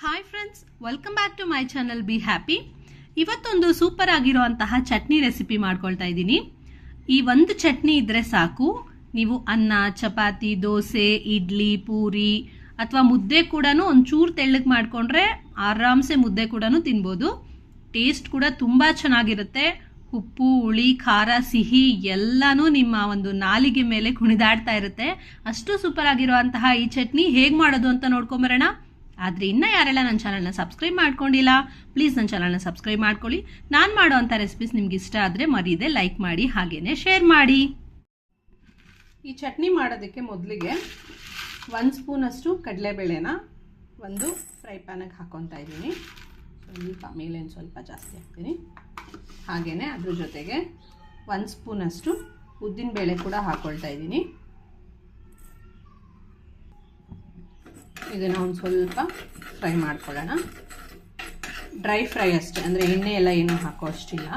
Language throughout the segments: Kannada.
Hi friends welcome back to my channel be happy ಇವತ್ತೊಂದು ಸೂಪರ್ ಆಗಿರುವಂತಹ ಚಟ್ನಿ ರೆಸಿಪಿ ಮಾಡ್ಕೊಳ್ತಾ ಇದ್ದೀನಿ. ಈ ಒಂದು ಚಟ್ನಿ ಇದ್ರೆ ಸಾಕು. ನೀವು ಅನ್ನ, ಚಪಾತಿ, ದೋಸೆ, ಇಡ್ಲಿ, ಪೂರಿ ಅಥವಾ ಮುದ್ದೆ ಕೂಡ ಒಂಚೂರು ತೆಳ್ಳಗೆ ಮಾಡಿಕೊಂಡ್ರೆ ಆರಾಮ್ಸೆ ಮುದ್ದೆ ಕೂಡ ತಿನ್ಬೋದು. ಟೇಸ್ಟ್ ಕೂಡ ತುಂಬ ಚೆನ್ನಾಗಿರುತ್ತೆ. ಉಪ್ಪು, ಹುಳಿ, ಖಾರ, ಸಿಹಿ ಎಲ್ಲನೂ ನಿಮ್ಮ ಒಂದು ನಾಲಿಗೆ ಮೇಲೆ ಕುಣಿದಾಡ್ತಾ ಇರುತ್ತೆ. ಅಷ್ಟು ಸೂಪರ್ ಆಗಿರುವಂತಹ ಈ ಚಟ್ನಿ ಹೇಗೆ ಮಾಡೋದು ಅಂತ ನೋಡ್ಕೊಂಬರೋಣ. ಆದರೆ ಇನ್ನೂ ಯಾರೆಲ್ಲ ನನ್ನ ಚಾನಲ್ನ ಸಬ್ಸ್ಕ್ರೈಬ್ ಮಾಡ್ಕೊಂಡಿಲ್ಲ ಪ್ಲೀಸ್ ನನ್ನ ಚಾನಲ್ನ ಸಬ್ಸ್ಕ್ರೈಬ್ ಮಾಡ್ಕೊಳ್ಳಿ. ನಾನು ಮಾಡುವಂಥ ರೆಸಿಪೀಸ್ ನಿಮ್ಗೆ ಇಷ್ಟ ಆದರೆ ಮರೀದೆ ಲೈಕ್ ಮಾಡಿ ಹಾಗೆಯೇ ಶೇರ್ ಮಾಡಿ. ಈ ಚಟ್ನಿ ಮಾಡೋದಕ್ಕೆ ಮೊದಲಿಗೆ ಒಂದು ಸ್ಪೂನಷ್ಟು ಕಡಲೆಬೇಳೆನ ಒಂದು ಫ್ರೈ ಪ್ಯಾನಿಗೆ ಹಾಕ್ಕೊತಾ ಇದ್ದೀನಿ. ಸ್ವಲ್ಪ ಮೇಲೇನು ಸ್ವಲ್ಪ ಜಾಸ್ತಿ ಹಾಕ್ತೀನಿ. ಹಾಗೆಯೇ ಅದ್ರ ಜೊತೆಗೆ ಒಂದು ಸ್ಪೂನಷ್ಟು ಉದ್ದಿನಬೇಳೆ ಕೂಡ ಹಾಕ್ಕೊಳ್ತಾ ಇದ್ದೀನಿ. ಇದನ್ನು ಒಂದು ಸ್ವಲ್ಪ ಫ್ರೈ ಮಾಡ್ಕೊಳ್ಳೋಣ. ಡ್ರೈ ಫ್ರೈ ಅಷ್ಟೇ, ಅಂದರೆ ಎಣ್ಣೆ ಎಲ್ಲ ಏನೂ ಹಾಕೋ ಅಷ್ಟಿಲ್ಲ.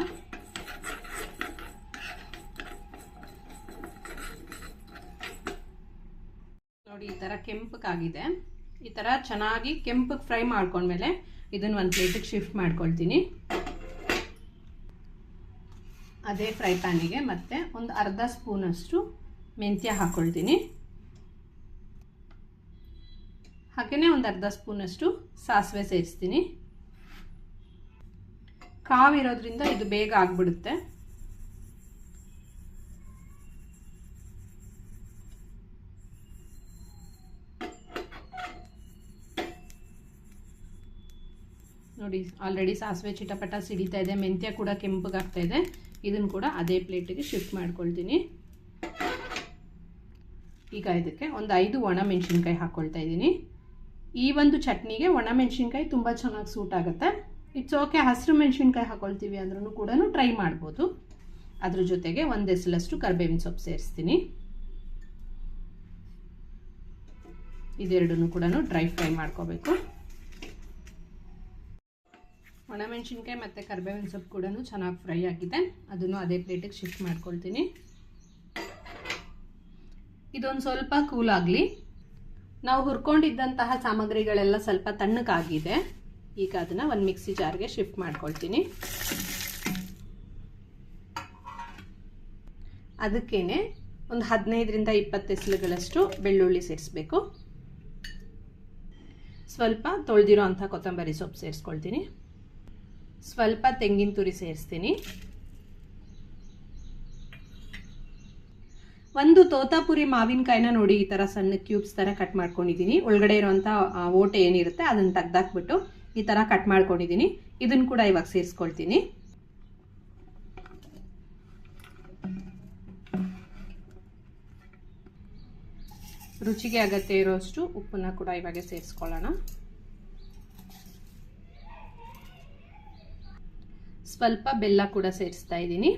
ನೋಡಿ, ಈ ಥರ ಕೆಂಪಕ್ಕಾಗಿದೆ ಈ ಥರ ಚೆನ್ನಾಗಿ ಕೆಂಪಗೆ ಫ್ರೈ ಮಾಡ್ಕೊಂಡ್ಮೇಲೆ ಇದನ್ನು ಒಂದು ಪ್ಲೇಟಿಗೆ ಶಿಫ್ಟ್ ಮಾಡ್ಕೊಳ್ತೀನಿ. ಅದೇ ಫ್ರೈ ಪ್ಯಾನಿಗೆ ಮತ್ತೆ ಒಂದು ಅರ್ಧ ಸ್ಪೂನಷ್ಟು ಮೆಂತ್ಯ ಹಾಕ್ಕೊಳ್ತೀನಿ ಹಾಗೆಯೇ ಒಂದು ಅರ್ಧ ಸ್ಪೂನಷ್ಟು ಸಾಸಿವೆ ಸೇರಿಸ್ತೀನಿ. ಕಾವಿರೋದ್ರಿಂದ ಇದು ಬೇಗ ಆಗ್ಬಿಡುತ್ತೆ. ನೋಡಿ ಆಲ್ರೆಡಿ ಸಾಸಿವೆ ಚಿಟಪಟ ಸಿಡಿತಾ ಇದೆ, ಮೆಂತ್ಯ ಕೂಡ ಕೆಂಪಗಾಗ್ತಾ ಇದೆ. ಇದನ್ನು ಕೂಡ ಅದೇ ಪ್ಲೇಟಿಗೆ ಶಿಫ್ಟ್ ಮಾಡ್ಕೊಳ್ತೀನಿ. ಈಗ ಇದಕ್ಕೆ ಒಂದು ಐದು ಒಣ ಮೆಣಸಿನ್ಕಾಯಿ ಹಾಕ್ಕೊಳ್ತಾ ಇದ್ದೀನಿ. ಈ ಒಂದು ಚಟ್ನಿಗೆ ಒಣ ಮೆಣಸಿನ್ಕಾಯಿ ತುಂಬ ಚೆನ್ನಾಗಿ ಸೂಟ್ ಆಗುತ್ತೆ. ಇಟ್ಸ್ ಓಕೆ ಹಸಿರು ಮೆಣಸಿನ್ಕಾಯಿ ಹಾಕೊಳ್ತೀವಿ ಅಂದ್ರೂ ಕೂಡ ಟ್ರೈ ಮಾಡ್ಬೋದು. ಅದ್ರ ಜೊತೆಗೆ ಒಂದು ಎಸಲಷ್ಟು ಕರ್ಬೇವಿನ ಸೊಪ್ಪು ಸೇರಿಸ್ತೀನಿ. ಇದೆರಡನ್ನು ಕೂಡ ಡ್ರೈ ಫ್ರೈ ಮಾಡ್ಕೋಬೇಕು. ಒಣಮೆಣಸಿನ್ಕಾಯಿ ಮತ್ತು ಕರ್ಬೇವಿನ ಸೊಪ್ಪು ಕೂಡ ಚೆನ್ನಾಗಿ ಫ್ರೈ ಆಗಿದೆ. ಅದನ್ನು ಅದೇ ಪ್ಲೇಟಿಗೆ ಶಿಫ್ಟ್ ಮಾಡ್ಕೊಳ್ತೀನಿ. ಇದೊಂದು ಸ್ವಲ್ಪ ಕೂಲ್ ಆಗಲಿ. ನಾವು ಹುರ್ಕೊಂಡಿದ್ದಂತಹ ಸಾಮಗ್ರಿಗಳೆಲ್ಲ ಸ್ವಲ್ಪ ತಣ್ಣಗಾಗಿದೆ. ಈಗ ಅದನ್ನು ಒಂದು ಮಿಕ್ಸಿ ಜಾರ್ಗೆ ಶಿಫ್ಟ್ ಮಾಡ್ಕೊಳ್ತೀನಿ. ಅದಕ್ಕೇನೆ ಒಂದು ಹದಿನೈದರಿಂದ ಇಪ್ಪತ್ತು ಎಸಲುಗಳಷ್ಟು ಬೆಳ್ಳುಳ್ಳಿ ಸೇರಿಸ್ಬೇಕು. ಸ್ವಲ್ಪ ತೊಳೆದಿರೋ ಅಂಥ ಕೊತ್ತಂಬರಿ ಸೊಪ್ಪು ಸೇರಿಸ್ಕೊಳ್ತೀನಿ. ಸ್ವಲ್ಪ ತೆಂಗಿನ ತುರಿ ಸೇರಿಸ್ತೀನಿ. ಒಂದು ತೋತಾಪುರಿ ಮಾವಿನಕಾಯಿನ ನೋಡಿ ಈ ಥರ ಸಣ್ಣ ಕ್ಯೂಬ್ಸ್ ಥರ ಕಟ್ ಮಾಡ್ಕೊಂಡಿದ್ದೀನಿ ಒಳಗಡೆ ಇರುವಂಥ ಓಟೆ ಏನಿರುತ್ತೆ ಅದನ್ನು ತೆಗ್ದಾಕ್ಬಿಟ್ಟು ಈ ಥರ ಕಟ್ ಮಾಡ್ಕೊಂಡಿದ್ದೀನಿ ಇದನ್ನು ಕೂಡ ಇವಾಗ ಸೇರಿಸ್ಕೊಳ್ತೀನಿ. ರುಚಿಗೆ ಅಗತ್ಯ ಇರೋಷ್ಟು ಉಪ್ಪನ್ನ ಕೂಡ ಇವಾಗ ಸೇರಿಸ್ಕೊಳ್ಳೋಣ. ಸ್ವಲ್ಪ ಬೆಲ್ಲ ಕೂಡ ಸೇರಿಸ್ತಾ ಇದ್ದೀನಿ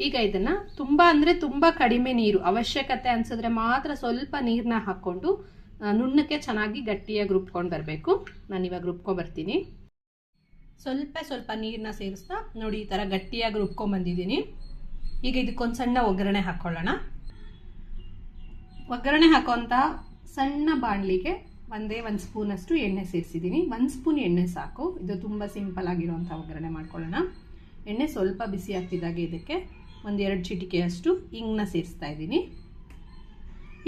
ಈಗ ಇದನ್ನ ತುಂಬಾ ಅಂದ್ರೆ ತುಂಬಾ ಕಡಿಮೆ ನೀರು ಅವಶ್ಯಕತೆ ಅನ್ಸಿದ್ರೆ ಮಾತ್ರ ಸ್ವಲ್ಪ ನೀರನ್ನ ಹಾಕೊಂಡು ನುಣ್ಣಕ್ಕೆ ಚೆನ್ನಾಗಿ ಗಟ್ಟಿಯಾಗಿ ರುಬ್ಕೊಂಡು ಬರಬೇಕು. ನಾನು ಇವಾಗ ರುಬ್ಕೊಂಡ್ ಬರ್ತೀನಿ. ಸ್ವಲ್ಪ ಸ್ವಲ್ಪ ನೀರನ್ನ ಸೇರಿಸ್ತಾ ನೋಡಿ ಈ ಥರ ಗಟ್ಟಿಯಾಗಿ ರುಬ್ಕೊಂಡ್ ಬಂದಿದ್ದೀನಿ. ಈಗ ಇದಕ್ಕೊಂದು ಸಣ್ಣ ಒಗ್ಗರಣೆ ಹಾಕ್ಕೊಳ್ಳೋಣ ಒಗ್ಗರಣೆ ಹಾಕೋಂಥ ಸಣ್ಣ ಬಾಣಲಿಗೆ ಒಂದೇ ಒಂದು ಸ್ಪೂನಷ್ಟು ಎಣ್ಣೆ ಸೇರಿಸಿದ್ದೀನಿ. ಒಂದು ಸ್ಪೂನ್ ಎಣ್ಣೆ ಸಾಕು. ಇದು ತುಂಬ ಸಿಂಪಲ್ ಆಗಿರುವಂಥ ಒಗ್ಗರಣೆ ಮಾಡ್ಕೊಳ್ಳೋಣ. ಎಣ್ಣೆ ಸ್ವಲ್ಪ ಬಿಸಿ ಆಗ್ತಿದ್ದಾಗೆ ಇದಕ್ಕೆ. ಒಂದು ಎರಡು ಚಿಟಿಕೆಯಷ್ಟು ಇಂಗನ್ನ ಸೇರಿಸ್ತಾ ಇದ್ದೀನಿ.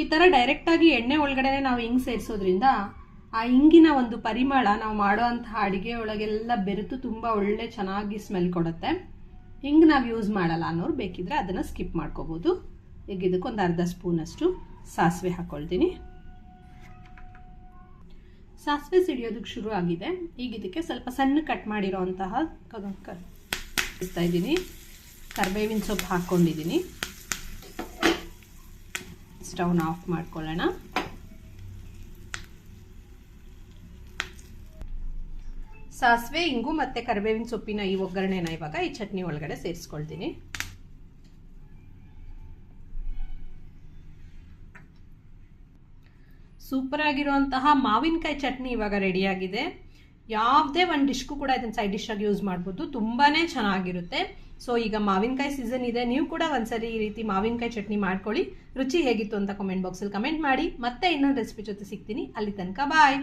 ಈ ಥರ ಡೈರೆಕ್ಟಾಗಿ ಎಣ್ಣೆ ಒಳಗಡೆ ನಾವು ಇಂಗ್ ಸೇರಿಸೋದ್ರಿಂದ ಆ ಹಿಂಗಿನ ಒಂದು ಪರಿಮಳ ನಾವು ಮಾಡೋವಂಥ ಅಡುಗೆ ಒಳಗೆಲ್ಲ ಬೆರೆತು ತುಂಬ ಒಳ್ಳೆ ಚೆನ್ನಾಗಿ ಸ್ಮೆಲ್ ಕೊಡುತ್ತೆ. ಹಿಂಗ್ ನಾವು ಯೂಸ್ ಮಾಡಲ್ಲ ಅನ್ನೋರು ಬೇಕಿದ್ರೆ ಅದನ್ನು ಸ್ಕಿಪ್ ಮಾಡ್ಕೋಬೋದು. ಈಗ ಇದಕ್ಕೆ ಒಂದು ಅರ್ಧ ಸ್ಪೂನಷ್ಟು ಸಾಸಿವೆ ಹಾಕ್ಕೊಳ್ತೀನಿ ಸಾಸಿವೆ ಸಿಡಿಯೋದಕ್ಕೆ ಶುರು ಆಗಿದೆ. ಈಗ ಇದಕ್ಕೆ ಸ್ವಲ್ಪ ಸಣ್ಣ ಕಟ್ ಮಾಡಿರೋ ಅಂತಹ ಇದ್ದೀನಿ. ಕರ್ಬೇವಿನ ಸೊಪ್ಪು ಹಾಕ್ಕೊಂಡಿದ್ದೀನಿ. ಸ್ಟೌನ್ ಆಫ್ ಮಾಡ್ಕೊಳ್ಳೋಣ. ಸಾಸಿವೆ, ಇಂಗು ಮತ್ತು ಕರಿಬೇವಿನ ಸೊಪ್ಪಿನ ಈ ಒಗ್ಗರಣೆನ ಇವಾಗ ಈ ಚಟ್ನಿ ಒಳಗಡೆ ಸೇರಿಸ್ಕೊಳ್ತೀನಿ. ಸೂಪರ್ ಆಗಿರುವಂತಹ ಮಾವಿನಕಾಯಿ ಚಟ್ನಿ ಇವಾಗ ರೆಡಿಯಾಗಿದೆ. ಯಾವುದೇ ಒಂದು ಡಿಶ್ಗೂ ಕೂಡ ಇದನ್ನು ಸೈಡ್ ಡಿಶ್ ಆಗಿ ಯೂಸ್ ಮಾಡ್ಬೋದು. ತುಂಬಾ ಚೆನ್ನಾಗಿರುತ್ತೆ. ಸೊ ಈಗ ಮಾವಿನಕಾಯಿ ಸೀಸನ್ ಇದೆ. ನೀವು ಕೂಡ ಒಂದ್ಸರಿ ಈ ರೀತಿ ಮಾವಿನಕಾಯಿ ಚಟ್ನಿ ಮಾಡ್ಕೊಳ್ಳಿ. ರುಚಿ ಹೇಗಿತ್ತು ಅಂತ ಕಮೆಂಟ್ ಬಾಕ್ಸಲ್ಲಿ ಕಮೆಂಟ್ ಮಾಡಿ. ಮತ್ತೆ ಇನ್ನೊಂದು ರೆಸಿಪಿ ಜೊತೆ ಸಿಗ್ತೀನಿ. ಅಲ್ಲಿ ತನಕ ಬಾಯ್